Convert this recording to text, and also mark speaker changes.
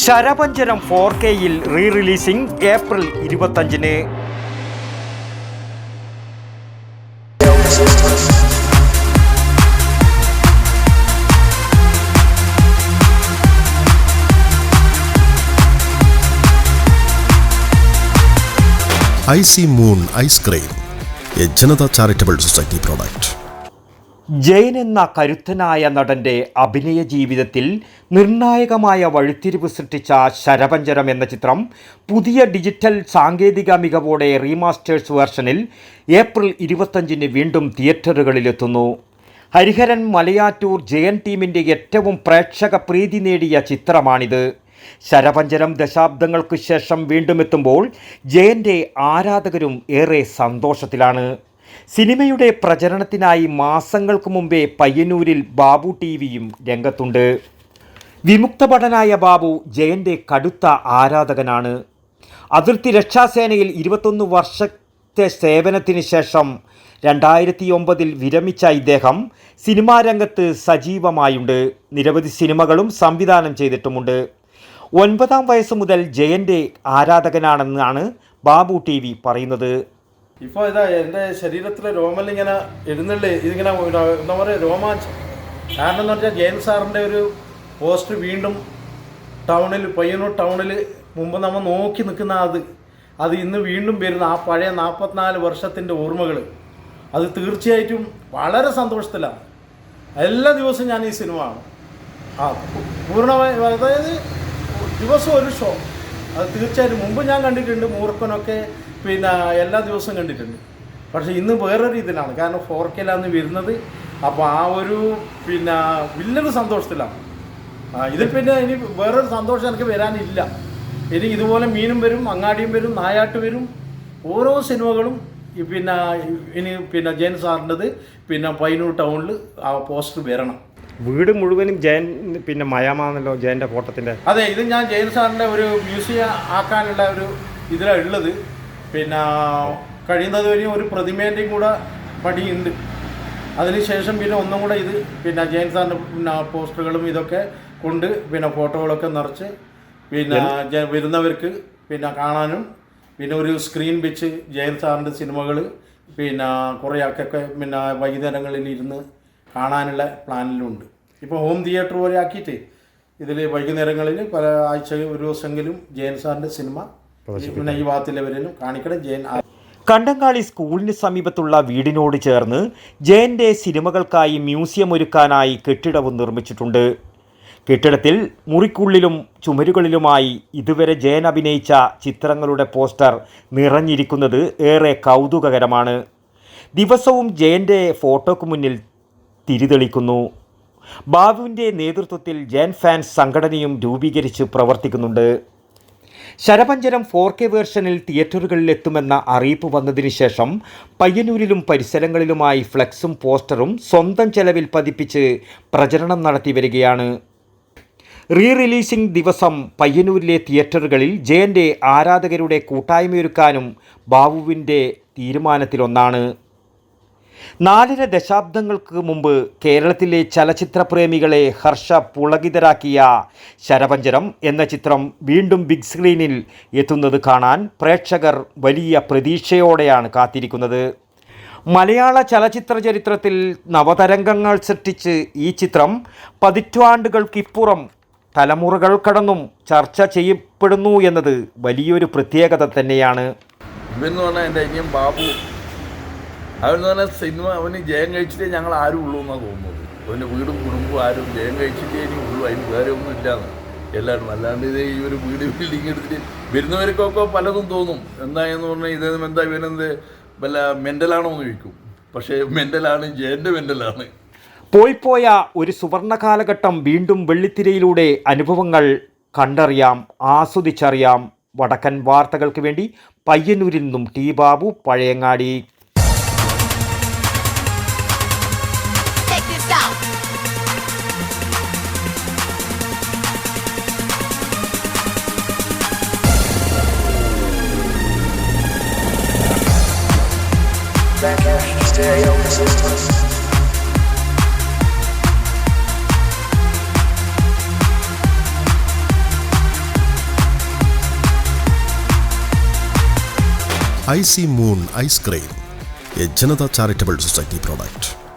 Speaker 1: Sharapancharam four കെയിൽ re releasing April ഇരുപത്തഞ്ചിന്.
Speaker 2: I C moon ice cream a Janatha charitable society product.
Speaker 1: Jayan എന്ന കരുത്തനായ നടന്റെ അഭിനയ ജീവിതത്തിൽ നിർണായകമായ വഴിത്തിരിവ് സൃഷ്ടിച്ച ശരപഞ്ചരം എന്ന ചിത്രം പുതിയ ഡിജിറ്റൽ സാങ്കേതിക മികവോടെ റീമാസ്റ്റേഴ്സ് വേർഷനിൽ ഏപ്രിൽ ഇരുപത്തഞ്ചിന് വീണ്ടും തിയേറ്ററുകളിലെത്തുന്നു. ഹരിഹരൻ മലയാറ്റൂർ ജയൻ ടീമിന്റെ ഏറ്റവും പ്രേക്ഷക പ്രീതി നേടിയ ചിത്രമാണിത്. ശരപഞ്ചരം ദശാബ്ദങ്ങൾക്ക് ശേഷം വീണ്ടും എത്തുമ്പോൾ ജയന്റെ ആരാധകരും ഏറെ സന്തോഷത്തിലാണ്. സിനിമയുടെ പ്രചരണത്തിനായി മാസങ്ങൾക്ക് മുമ്പേ പയ്യന്നൂരിൽ ബാബു ടി വിയും രംഗത്തുണ്ട്. വിമുക്തഭടനായ ബാബു ജയന്റെ കടുത്ത ആരാധകനാണ്. അതിർത്തി രക്ഷാസേനയിൽ ഇരുപത്തൊന്ന് വർഷത്തെ സേവനത്തിന് ശേഷം രണ്ടായിരത്തി ഒമ്പതിൽ വിരമിച്ച ഇദ്ദേഹം സിനിമാ രംഗത്ത് സജീവമായുണ്ട്. നിരവധി സിനിമകളും സംവിധാനം ചെയ്തിട്ടുമുണ്ട്. ഒൻപതാം വയസ്സ് മുതൽ ജയന്റെ ആരാധകനാണെന്നാണ് ബാബു ടി പറയുന്നത്.
Speaker 3: ഇപ്പോൾ ഇതാ എന്റെ ശരീരത്തിലെ ഇങ്ങനെ എഴുന്നള്ളി ഇതിങ്ങനെ എന്താ പറയുക രോമാഞ്ചം. കാരണം എന്ന് പറഞ്ഞാൽ ജയൻ സാറിന്റെ ഒരു പോസ്റ്റ് വീണ്ടും ടൗണിൽ പയ്യന്നൂർ ടൗണിൽ മുമ്പ് നമ്മൾ നോക്കി നിൽക്കുന്ന അത് അത് ഇന്ന് വീണ്ടും വരുന്ന ആ പഴയ നാൽപ്പത്തിനാല് വർഷത്തിന്റെ ഓർമ്മകൾ. അത് തീർച്ചയായിട്ടും വളരെ സന്തോഷത്തിലാണ്. എല്ലാ ദിവസവും ഞാൻ ഈ സിനിമ ആണ് ആ പൂർണമായി അതായത് ദിവസം ഒരു ഷോ. അത് തീർച്ചയായിട്ടും മുമ്പ് ഞാൻ കണ്ടിട്ടുണ്ട് മൂർഖനൊക്കെ പിന്നെ എല്ലാ ദിവസവും കണ്ടിട്ടുണ്ട്. പക്ഷേ ഇന്ന് വേറൊരു ഇതിലാണ് കാരണം ഫോർ കെയിലാണ് വരുന്നത്. അപ്പോൾ ആ ഒരു പിന്നെ വലിയൊരു സന്തോഷത്തിലാണ്. ഇതിൽ പിന്നെ ഇനി വേറൊരു സന്തോഷം എനിക്ക് വരാനില്ല. ഇനി ഇതുപോലെ മീനും വരും അങ്ങാടിയും വരും നായാട്ട് വരും. ഓരോ സിനിമകളും പിന്നെ ഇനി പിന്നെ ജയൻ സാറിന്റെത് പിന്നെ പൈനൂർ ടൗണിൽ ആ പോസ്റ്റർ വരണം.
Speaker 1: വീട് മുഴുവനും ജയൻ പിന്നെ മയമാണല്ലോ ജയന്റെ ഫോട്ടത്തിന്റെ.
Speaker 3: അതെ ഇത് ഞാൻ ജയൻ സാറിന്റെ ഒരു മ്യൂസിയം ആക്കാനുള്ള ഒരു ഇതിലാണ് ഉള്ളത്. പിന്നെ കഴിയുന്നത് വരെയും ഒരു പ്രതിമേന്റെയും കൂടെ പടിയുണ്ട്. അതിനുശേഷം പിന്നെ ഒന്നും കൂടെ ഇത് പിന്നെ ജയൻ സാറിന്റെ പിന്നെ പോസ്റ്ററുകളും ഇതൊക്കെ കൊണ്ട് പിന്നെ ഫോട്ടോകളൊക്കെ നിറച്ച് പിന്നെ വരുന്നവർക്ക് പിന്നെ കാണാനും പിന്നെ ഒരു സ്ക്രീൻ വെച്ച് ജയൻ സാറിന്റെ സിനിമകൾ പിന്നെ കുറേ ആൾക്കൊക്കെ പിന്നെ വൈകുന്നേരങ്ങളിൽ ഇരുന്ന് കാണാനുള്ള പ്ലാനിലുണ്ട്. ഇപ്പോൾ ഹോം തിയേറ്റർ പോലെ ആക്കിയിട്ട് ഇതിൽ വൈകുന്നേരങ്ങളിൽ പല ആഴ്ച ഒരു ദിവസമെങ്കിലും ജയൻ സാറിന്റെ സിനിമ പിന്നെ ഈ ജയൻ
Speaker 1: കണ്ടങ്കാളി സ്കൂളിന് സമീപത്തുള്ള വീടിനോട് ചേർന്ന് ജയന്റെ സിനിമകൾക്കായി മ്യൂസിയം ഒരുക്കാനായി കെട്ടിടവും നിർമ്മിച്ചിട്ടുണ്ട്. കെട്ടിടത്തിൽ മുറിക്കുള്ളിലും ചുമരുകളിലുമായി ഇതുവരെ ജയൻ അഭിനയിച്ച ചിത്രങ്ങളുടെ പോസ്റ്റർ നിറഞ്ഞിരിക്കുന്നത് ഏറെ കൗതുകകരമാണ്. ദിവസവും ജയന്റെ ഫോട്ടോക്ക് മുന്നിൽ തിരിതെളിക്കുന്നു. ബാബുവിന്റെ നേതൃത്വത്തിൽ ജയൻ ഫാൻസ് സംഘടനയും രൂപീകരിച്ച് പ്രവർത്തിക്കുന്നുണ്ട്. ശരപഞ്ചരം ഫോർ കെ വേർഷനിൽ തിയേറ്ററുകളിൽ എത്തുമെന്ന അറിയിപ്പ് വന്നതിന് ശേഷം പയ്യന്നൂരിലും പരിസരങ്ങളിലുമായി ഫ്ലക്സും പോസ്റ്ററും സ്വന്തം ചെലവിൽ പതിപ്പിച്ച് പ്രചരണം നടത്തി വരികയാണ്. റീ റിലീസിംഗ് ദിവസം പയ്യന്നൂരിലെ തിയേറ്ററുകളിൽ ജയന്റെ ആരാധകരുടെ കൂട്ടായ്മയൊരുക്കാനും ബാബുവിന്റെ തീരുമാനത്തിലൊന്നാണ്. നാലര ദശാബ്ദങ്ങൾക്ക് മുമ്പ് കേരളത്തിലെ ചലച്ചിത്ര പ്രേമികളെ ഹർഷ പുളകിതരാക്കിയ ശരപഞ്ചരം എന്ന ചിത്രം വീണ്ടും ബിഗ് സ്ക്രീനിൽ എത്തുന്നത് കാണാൻ പ്രേക്ഷകർ വലിയ പ്രതീക്ഷയോടെയാണ് കാത്തിരിക്കുന്നത്. മലയാള ചലച്ചിത്ര ചരിത്രത്തിൽ നവതരംഗങ്ങൾ സൃഷ്ടിച്ച് ഈ ചിത്രം പതിറ്റാണ്ടുകൾക്കിപ്പുറം തലമുറകൾ കടന്നും ചർച്ച ചെയ്യപ്പെടുന്നു എന്നത് വലിയൊരു പ്രത്യേകത തന്നെയാണ്.
Speaker 4: എന്ന് പറഞ്ഞാൽ എന്റെ അനിയൻ ബാബു അവനെന്ന് പറഞ്ഞാൽ സിനിമ അവന് ജയം കഴിച്ചിട്ടേ ഞങ്ങൾ ആരും ഉള്ളൂ എന്നാണ് തോന്നുന്നത്. അവന്റെ വീടും കുടുംബവും ആരും ജയം കഴിച്ചിട്ടേ ഇനി ഉള്ളൂ. അതിന് വേറെ ഒന്നും ഇല്ലാന്ന്. എല്ലാവരും അല്ലാണ്ട് ഇത് ഈ ഒരു വീട് ബിൽഡിങ് എടുത്തിട്ട് വരുന്നവർക്കൊക്കെ പലതും തോന്നും. എന്താ എന്തായെന്ന് പറഞ്ഞാൽ ഇതേ എന്താ ഇവനെന്ത് വല്ല മെന്റലാണോ എന്ന് ചോദിക്കും. പക്ഷേ മെന്റലാണ് ജയന്റെ മെന്റലാണ്
Speaker 1: പോയി പോയ ഒരു സുവർണ കാലഘട്ടം വീണ്ടും വെള്ളിത്തിരയിലൂടെ അനുഭവങ്ങൾ കണ്ടറിയാം ആസ്വദിച്ചറിയാം. വടക്കൻ വാർത്തകൾക്ക് വേണ്ടി പയ്യന്നൂരിൽ നിന്നും T Babu Pazhayangadi.
Speaker 5: second
Speaker 6: stereo resistance.
Speaker 2: I C moon ice cream a Janatha charitable society product